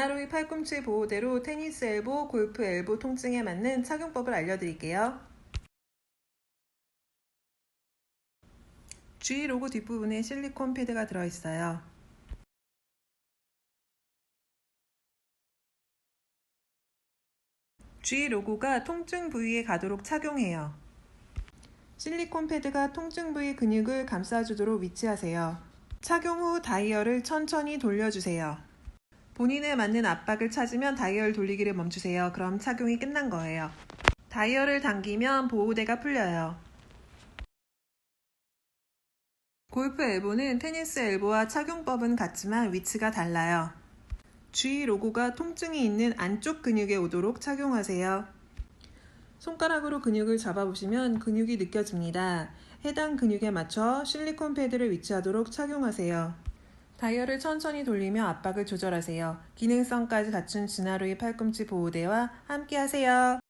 하루의 팔꿈치 보호대로 테니스 엘보, 골프 엘보 통증에 맞는 착용법을 알려드릴게요. G 로고 뒷부분에 실리콘 패드가 들어있어요. G 로고가 통증 부위에 가도록 착용해요. 실리콘 패드가 통증 부위 근육을 감싸주도록 위치하세요. 착용 후 다이얼을 천천히 돌려주세요. 본인에 맞는 압박을 찾으면 다이얼 돌리기를 멈추세요. 그럼 착용이 끝난 거예요. 다이얼을 당기면 보호대가 풀려요. 골프 엘보는 테니스 엘보와 착용법은 같지만 위치가 달라요. G 로고가 통증이 있는 안쪽 근육에 오도록 착용하세요. 손가락으로 근육을 잡아보시면 근육이 느껴집니다. 해당 근육에 맞춰 실리콘 패드를 위치하도록 착용하세요. 다이얼을 천천히 돌리며 압박을 조절하세요. 기능성까지 갖춘 진화로의 팔꿈치 보호대와 함께 하세요.